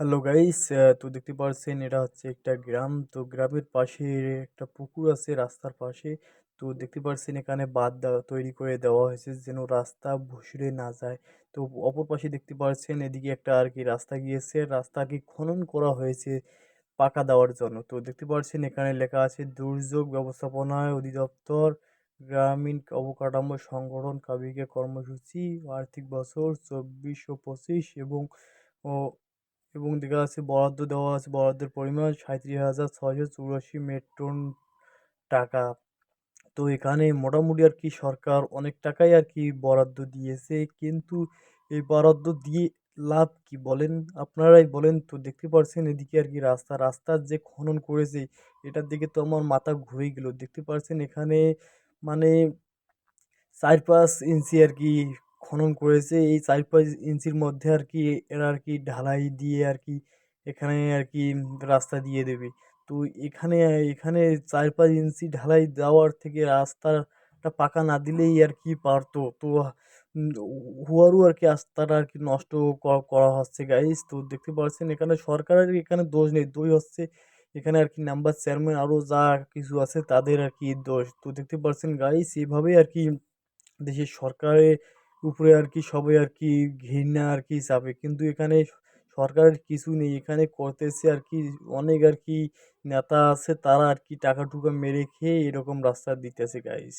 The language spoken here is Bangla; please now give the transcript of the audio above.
হ্যালো গাইস তো দেখতে পাচ্ছেন এটা হচ্ছে একটা গ্রাম। তো গ্রামের পাশে একটা পুকুর আছে রাস্তার পাশে। তো দেখতে পাচ্ছেন এখানে বাঁধ তৈরি করে দেওয়া হয়েছে যেন রাস্তা ভুসড়ে না যায়। তো অপর পাশে দেখতে পাচ্ছেন এদিকে একটা আর কি রাস্তা গিয়েছে। রাস্তা কি খনন করা হয়েছে পাকা দেওয়ার জন্য। তো দেখতে পাচ্ছেন এখানে লেখা আছে, দুর্যোগ ব্যবস্থাপনা অধিদপ্তর গ্রামীণ অবকাঠামো সংগঠন কাবিকে কর্মসূচি, আর্থিক বছর চব্বিশশো পঁচিশ এবং ও এবং দেখা যাচ্ছে বরাদ্দ দেওয়া আছে। বরাদ্দের পরিমাণ সাঁইত্রিশ হাজার ছয়শো চুরাশি মেট্রন টাকা। তো এখানে মোটামুটি আর কি সরকার অনেক টাকাই আর কি বরাদ্দ দিয়েছে। কিন্তু এই বরাদ্দ দিয়ে লাভ কি বলেন? আপনারাই বলেন তো, দেখতে পাচ্ছেন এদিকে আর কি রাস্তা। রাস্তার যে খনন করেছে, এটার দিকে তো আমার মাথা ঘুরেই গেল। দেখতে পাচ্ছেন এখানে মানে চার পাঁচ ইঞ্চি আর কি খনন করেছে, এই চার পাঁচ ইঞ্চির মধ্যে আর কি এরা আর কি ঢালাই দিয়ে আর কি এখানে আর কি রাস্তা দিয়ে দেবে। তো এখানে এখানে চার পাঁচ ইঞ্চি ঢালাই দেওয়ার থেকে রাস্তাটা পাকা না দিলেই আর কি পারতো। তো হুয়ারু আর কি রাস্তাটা আর কি নষ্ট করা হচ্ছে গাইস তো দেখতে পাচ্ছেন এখানে সরকারের এখানে দোষ নেই দোষ হচ্ছে এখানে আর কি নাম্বার চেয়ারম্যান আরও যা কিছু আছে তাদের আর কি দোষ। তো দেখতে পাচ্ছেন গাইস এইভাবেই আর কি দেশের সরকারের উপরে আর কি, সবাই আর কি ঘৃণা আর কি চাপে। কিন্তু এখানে সরকারের কিছু নেই। এখানে করতেছে আর কি অনেক আর কি নেতা আছে, তারা আর কি টাকা টুকা মেরে খেয়ে এরকম রাস্তা দিতেছে গাইস